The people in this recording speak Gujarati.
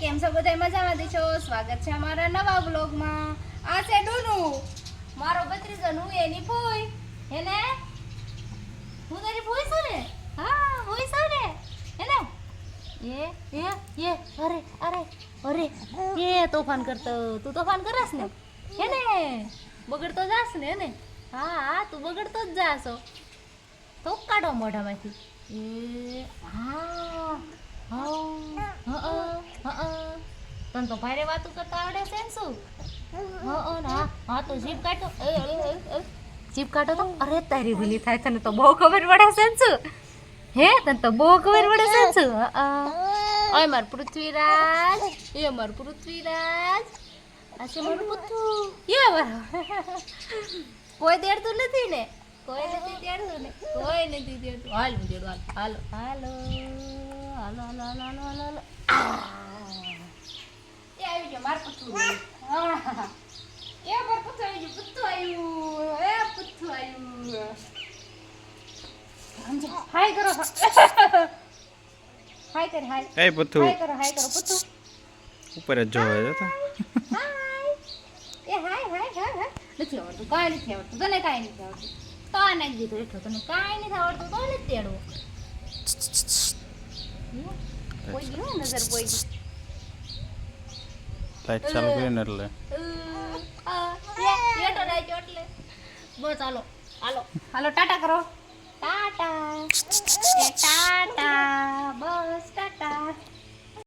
કેમ છો? બધા મજામાં છો? સ્વાગત છે અમારા નવા બ્લોગમાં આ છે ડુનુ. મારો ભત્રીજો હું એની ફોઈ હેને? હું તારી ફોઈ છું ને? હા ફોઈ છું ને. હેને? એ એ એ, અરે અરે અરે, એ તોફાન કરતો. તું તોફાન કરસ ને? હેને? બગડતો જાસ ને, હેને? હા હા, તું બગડતો જ જાશો તો કાઢો મોઢામાંથી. એ, હા હા હા તને તો ભારે વાતું કરતા આવડે છે ને શું? હા હા હા, તો જીભ એ. જીભ કાઢો તો. અરે, તારી ભૂલી થાય, તને તો બહુ ખબર પડે છે ને શું? હે, તને તો બહુ ખબર પડે છે ને શું. ઓય, માર પૃથ્વીરાજ. એ, માર પૃથ્વીરાજ. આ છે મારું પુત્તું એ, મારો. કોઈ દેડતું નથી ને? કોઈ નથી દેડતું ને? કોઈ નથી દેડતું હાલ દેડું હાલ. હાલો. હાલો હાલો હાલો હાલો હાલો હાલો. આવી ગયો માર પુત્તું એ માર પુત્તું આવી ગયું પુત્તું આવ્યું એ પુત્તું આવ્યું. હાય કરો હાય. કર હાય. એ પથ્થું હાય કરો હાય કરો પુત્તું ઉપર જ જોવે છે તો. હાય. એ હાય હાય હાય હાય. નથી આવડતું કાંઈ નથી આવડતું તને કાંઈ નથી આવડતું. તો આ નાખી દીધું એટલું તને કાંઈ નથી આવડતું તો નથી તેડવું. કોઈ ગયું નજર કોઈ ગઈ લાઈટ ચાલુ કરીને એટલે. એટલો. બસ હાલો. હાલો. હાલો ટાટા કરો. ટાટા. ટાટા.